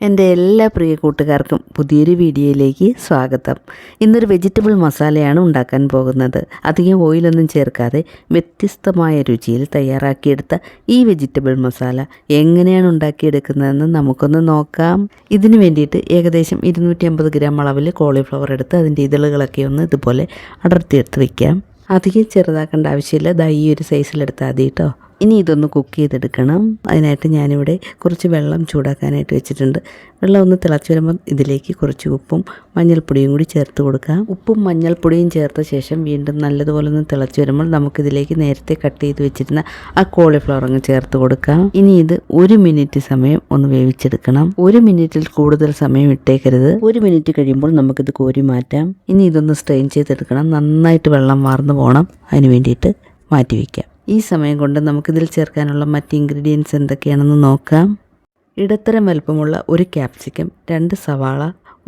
എന്റെ എല്ലാ പ്രിയ കൂട്ടുകാർക്കും പുതിയൊരു വീഡിയോയിലേക്ക് സ്വാഗതം. ഇന്നൊരു വെജിറ്റബിൾ മസാലയാണ് ഉണ്ടാക്കാൻ പോകുന്നത്. അധികം ഓയിലൊന്നും ചേർക്കാതെ വ്യത്യസ്തമായ രുചിയിൽ തയ്യാറാക്കിയെടുത്ത ഈ വെജിറ്റബിൾ മസാല എങ്ങനെയാണ് ഉണ്ടാക്കിയെടുക്കുന്നതെന്ന് നമുക്കൊന്ന് നോക്കാം. ഇതിനു വേണ്ടിയിട്ട് ഏകദേശം ഇരുന്നൂറ്റി ഗ്രാം അളവിൽ കോളിഫ്ലവർ എടുത്ത് അതിന്റെ ഇതളുകളൊക്കെ ഒന്ന് ഇതുപോലെ അടർത്തിയെടുത്ത് വയ്ക്കാം അധികം ചെറുതാക്കേണ്ട ആവശ്യമില്ല. ദൈ ഒരു സൈസിലെടുത്താൽ മതി കേട്ടോ. ഇനി ഇതൊന്ന് കുക്ക് ചെയ്തെടുക്കണം. അതിനായിട്ട് ഞാനിവിടെ കുറച്ച് വെള്ളം ചൂടാക്കാനായിട്ട് വെച്ചിട്ടുണ്ട്. വെള്ളം ഒന്ന് തിളച്ച് വരുമ്പോൾ ഇതിലേക്ക് കുറച്ച് ഉപ്പും മഞ്ഞൾപ്പൊടിയും കൂടി ചേർത്ത് കൊടുക്കാം. ഉപ്പും മഞ്ഞൾപ്പൊടിയും ചേർത്ത ശേഷം വീണ്ടും നല്ലതുപോലെ ഒന്ന് തിളച്ച് വരുമ്പോൾ നമുക്കിതിലേക്ക് നേരത്തെ കട്ട് ചെയ്ത് വെച്ചിരുന്ന ആ കോളിഫ്ലവർ അങ്ങ് ചേർത്ത് കൊടുക്കാം. ഇനി ഇത് ഒരു മിനിറ്റ് സമയം ഒന്ന് വേവിച്ചെടുക്കണം. ഒരു മിനിറ്റിൽ കൂടുതൽ സമയം ഇട്ടേക്കരുത്. ഒരു മിനിറ്റ് കഴിയുമ്പോൾ നമുക്കിത് കോരി മാറ്റാം. ഇനി ഇതൊന്ന് സ്ട്രെയിൻ ചെയ്തെടുക്കണം. നന്നായിട്ട് വെള്ളം വാർന്നു പോകണം. അതിന് വേണ്ടിയിട്ട് മാറ്റി വയ്ക്കാം ഈ സമയം കൊണ്ട് നമുക്കിതിൽ ചേർക്കാനുള്ള മറ്റ് ഇൻഗ്രീഡിയൻസ് എന്തൊക്കെയാണെന്ന് നോക്കാം. ഇടത്തരം വലുപ്പമുള്ള ഒരു ക്യാപ്സിക്കം രണ്ട് സവാള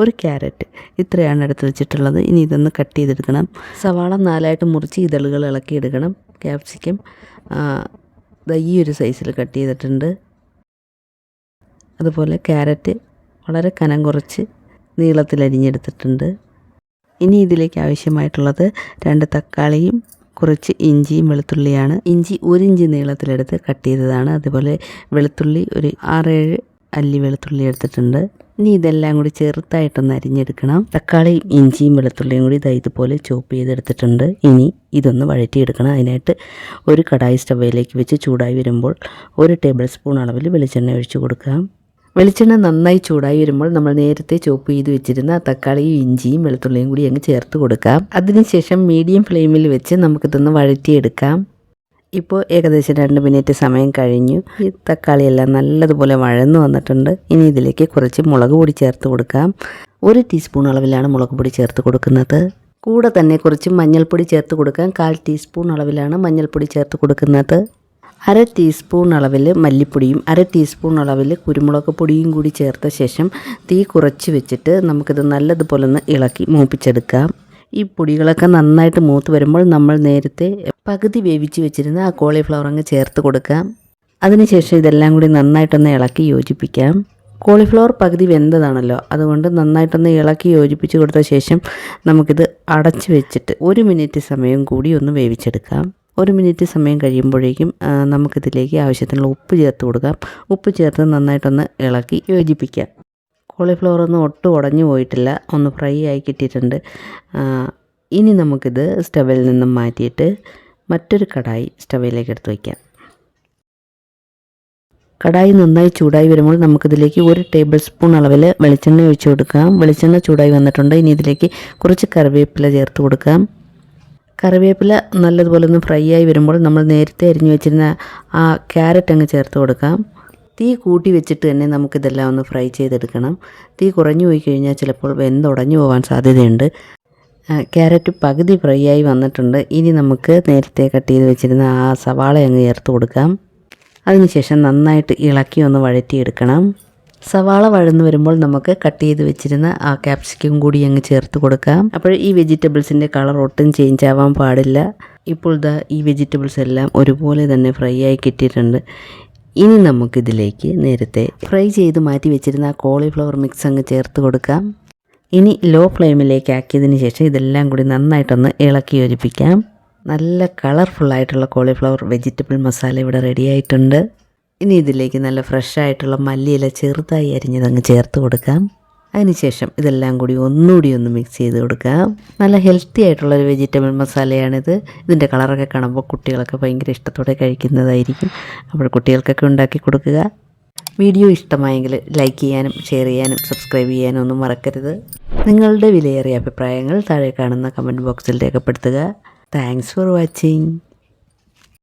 ഒരു ക്യാരറ്റ് ഇത്രയാണ് എടുത്ത് വെച്ചിട്ടുള്ളത്. ഇനി ഇതൊന്ന് കട്ട് ചെയ്തെടുക്കണം. സവാള നാലായിട്ട് മുറിച്ച് ഇതളുകൾ ഇളക്കിയെടുക്കണം. ക്യാപ്സിക്കം ഈ ഒരു സൈസിൽ കട്ട് ചെയ്തിട്ടുണ്ട്. അതുപോലെ ക്യാരറ്റ് വളരെ കനം കുറച്ച് നീളത്തിൽ അരിഞ്ഞെടുത്തിട്ടുണ്ട്. ഇനി ഇതിലേക്ക് ആവശ്യമായിട്ടുള്ളത് രണ്ട് തക്കാളിയും കുറച്ച് ഇഞ്ചിയും വെളുത്തുള്ളിയാണ്. ഇഞ്ചി ഒരു ഇഞ്ച് നീളത്തിലെടുത്ത് കട്ട് ചെയ്തതാണ്. അതുപോലെ വെളുത്തുള്ളി ഒരു ആറേഴ് അല്ലി വെളുത്തുള്ളി എടുത്തിട്ടുണ്ട്. ഇനി ഇതെല്ലാം കൂടി ചെറുതായിട്ടൊന്ന് അരിഞ്ഞെടുക്കണം. തക്കാളിയും ഇഞ്ചിയും വെളുത്തുള്ളിയും കൂടി ഇതാ ഇതുപോലെ ചോപ്പ് ചെയ്തെടുത്തിട്ടുണ്ട്. ഇനി ഇതൊന്ന് വഴറ്റിയെടുക്കണം. അതിനായിട്ട് ഒരു കടായി സ്റ്റവയിലേക്ക് വെച്ച് ചൂടായി വരുമ്പോൾ ഒരു ടേബിൾ സ്പൂൺ അളവിൽ വെളിച്ചെണ്ണ ഒഴിച്ചു കൊടുക്കാം. വെളിച്ചെണ്ണ നന്നായി ചൂടായി വരുമ്പോൾ നമ്മൾ നേരത്തെ ചോപ്പ് ചെയ്ത് വെച്ചിരുന്ന തക്കാളിയും ഇഞ്ചിയും വെളുത്തുള്ളിയും കൂടി അങ്ങ് ചേർത്ത് കൊടുക്കാം. അതിനുശേഷം മീഡിയം ഫ്ലെയിമിൽ വെച്ച് നമുക്കിതൊന്ന് വഴറ്റിയെടുക്കാം. ഇപ്പോൾ ഏകദേശം രണ്ട് മിനിറ്റ് സമയം കഴിഞ്ഞു. ഈ തക്കാളിയെല്ലാം നല്ലതുപോലെ വഴന്നു വന്നിട്ടുണ്ട്. ഇനി ഇതിലേക്ക് കുറച്ച് മുളക് പൊടി ചേർത്ത് കൊടുക്കാം. ഒരു ടീസ്പൂൺ അളവിലാണ് മുളക് പൊടി ചേർത്ത് കൊടുക്കുന്നത്. കൂടെ തന്നെ കുറച്ച് മഞ്ഞൾപ്പൊടി ചേർത്ത് കൊടുക്കാം. കാൽ ടീസ്പൂൺ അളവിലാണ് മഞ്ഞൾപ്പൊടി ചേർത്ത് കൊടുക്കുന്നത്. അര ടീസ്പൂൺ അളവിൽ മല്ലിപ്പൊടിയും അര ടീസ്പൂൺ അളവിൽ കുരുമുളക് പൊടിയും കൂടി ചേർത്ത ശേഷം തീ കുറച്ച് വെച്ചിട്ട് നമുക്കിത് നല്ലതുപോലെ ഒന്ന് ഇളക്കി മൂപ്പിച്ചെടുക്കാം. ഈ പൊടികളൊക്കെ നന്നായിട്ട് മൂത്ത് വരുമ്പോൾ നമ്മൾ നേരത്തെ പകുതി വേവിച്ച് വെച്ചിരുന്ന ആ കോളിഫ്ലവർ അങ്ങ് ചേർത്ത് കൊടുക്കാം. അതിനുശേഷം ഇതെല്ലാം കൂടി നന്നായിട്ടൊന്ന് ഇളക്കി യോജിപ്പിക്കാം. കോളിഫ്ലവർ പകുതി വെന്തതാണല്ലോ അതുകൊണ്ട് നന്നായിട്ടൊന്ന് ഇളക്കി യോജിപ്പിച്ച് കൊടുത്ത ശേഷം നമുക്കിത് അടച്ച് വെച്ചിട്ട് ഒരു മിനിറ്റ് സമയം കൂടി ഒന്ന് വേവിച്ചെടുക്കാം. ഒരു മിനിറ്റ് സമയം കഴിയുമ്പോഴേക്കും നമുക്കിതിലേക്ക് ആവശ്യത്തിനുള്ള ഉപ്പ് ചേർത്ത് കൊടുക്കാം. ഉപ്പ് ചേർത്ത് നന്നായിട്ടൊന്ന് ഇളക്കി യോജിപ്പിക്കാം. കോളിഫ്ലവർ ഒന്നും ഒട്ടും ഉടഞ്ഞു പോയിട്ടില്ല. ഒന്ന് ഫ്രൈ ആയി കിട്ടിയിട്ടുണ്ട്. ഇനി നമുക്കിത് സ്റ്റവിൽ നിന്നും മാറ്റിയിട്ട് മറ്റൊരു കടായി സ്റ്റവിലേക്ക് എടുത്ത് വയ്ക്കാം. കടായി നന്നായി ചൂടായി വരുമ്പോൾ നമുക്കിതിലേക്ക് ഒരു ടേബിൾ സ്പൂൺ അളവിൽ വെളിച്ചെണ്ണ ഒഴിച്ചു കൊടുക്കാം. വെളിച്ചെണ്ണ ചൂടായി വന്നിട്ടുണ്ട്. ഇനി ഇതിലേക്ക് കുറച്ച് കറിവേപ്പില ചേർത്ത് കൊടുക്കാം. കറിവേപ്പില നല്ലതുപോലെ ഒന്ന് ഫ്രൈ ആയി വരുമ്പോൾ നമ്മൾ നേരത്തെ അരിഞ്ഞു വെച്ചിരുന്ന ആ ക്യാരറ്റ് അങ്ങ് ചേർത്ത് കൊടുക്കാം. തീ കൂട്ടി വെച്ചിട്ട് തന്നെ നമുക്കിതെല്ലാം ഒന്ന് ഫ്രൈ ചെയ്തെടുക്കണം. തീ കുറഞ്ഞു പോയി കഴിഞ്ഞാൽ ചിലപ്പോൾ വെന്തുടഞ്ഞു പോകാൻ സാധ്യതയുണ്ട്. ക്യാരറ്റ് പകുതി ഫ്രൈ ആയി വന്നിട്ടുണ്ട്. ഇനി നമുക്ക് നേരത്തെ കട്ട് ചെയ്ത് വെച്ചിരുന്ന ആ സവാള അങ്ങ് ചേർത്ത് കൊടുക്കാം. അതിനുശേഷം നന്നായിട്ട് ഇളക്കി ഒന്ന് വഴറ്റിയെടുക്കണം. സവാള വഴന്നു വരുമ്പോൾ നമുക്ക് കട്ട് ചെയ്ത് വെച്ചിരുന്ന ആ ക്യാപ്സിക്കം കൂടി അങ്ങ് ചേർത്ത് കൊടുക്കാം. അപ്പോൾ ഈ വെജിറ്റബിൾസിന്റെ കളർ ഒട്ടും ചേഞ്ച് ആവാൻ പാടില്ല. ഇപ്പോൾ ഇതാ ഈ വെജിറ്റബിൾസ് എല്ലാം ഒരുപോലെ തന്നെ ഫ്രൈ ആയി കിട്ടിയിട്ടുണ്ട്. ഇനി നമുക്കിതിലേക്ക് നേരത്തെ ഫ്രൈ ചെയ്ത് മാറ്റി വെച്ചിരുന്ന ആ കോളിഫ്ലവർ മിക്സ് അങ്ങ് ചേർത്ത് കൊടുക്കാം. ഇനി ലോ ഫ്ലെയിമിലേക്ക് ആക്കിയതിന് ശേഷം ഇതെല്ലാം കൂടി നന്നായിട്ടൊന്ന് ഇളക്കി യോജിപ്പിക്കാം. നല്ല കളർഫുള്ളായിട്ടുള്ള കോളിഫ്ലവർ വെജിറ്റബിൾ മസാല ഇവിടെ റെഡി ആയിട്ടുണ്ട്. ഇനി ഇതിലേക്ക് നല്ല ഫ്രഷായിട്ടുള്ള മല്ലിയില ചെറുതായി അരിഞ്ഞതങ്ങ് ചേർത്ത് കൊടുക്കാം. അതിനുശേഷം ഇതെല്ലാം കൂടി ഒന്നുകൂടി ഒന്ന് മിക്സ് ചെയ്ത് കൊടുക്കാം. നല്ല ഹെൽത്തി ആയിട്ടുള്ള ഒരു വെജിറ്റബിൾ മസാലയാണിത്. ഇതിന്റെ കളറൊക്കെ കാണുമ്പോൾ കുട്ടികളൊക്കെ ഭയങ്കര ഇഷ്ടത്തോടെ കഴിക്കുന്നതായിരിക്കും. അപ്പോൾ കുട്ടികൾക്കൊക്കെ ഉണ്ടാക്കി കൊടുക്കുക. വീഡിയോ ഇഷ്ടമായെങ്കിൽ ലൈക്ക് ചെയ്യാനും ഷെയർ ചെയ്യാനും സബ്സ്ക്രൈബ് ചെയ്യാനും ഒന്നും മറക്കരുത്. നിങ്ങളുടെ വിലയേറിയ അഭിപ്രായങ്ങൾ താഴെ കാണുന്ന കമന്റ് ബോക്സിൽ രേഖപ്പെടുത്തുക. Thanks for watching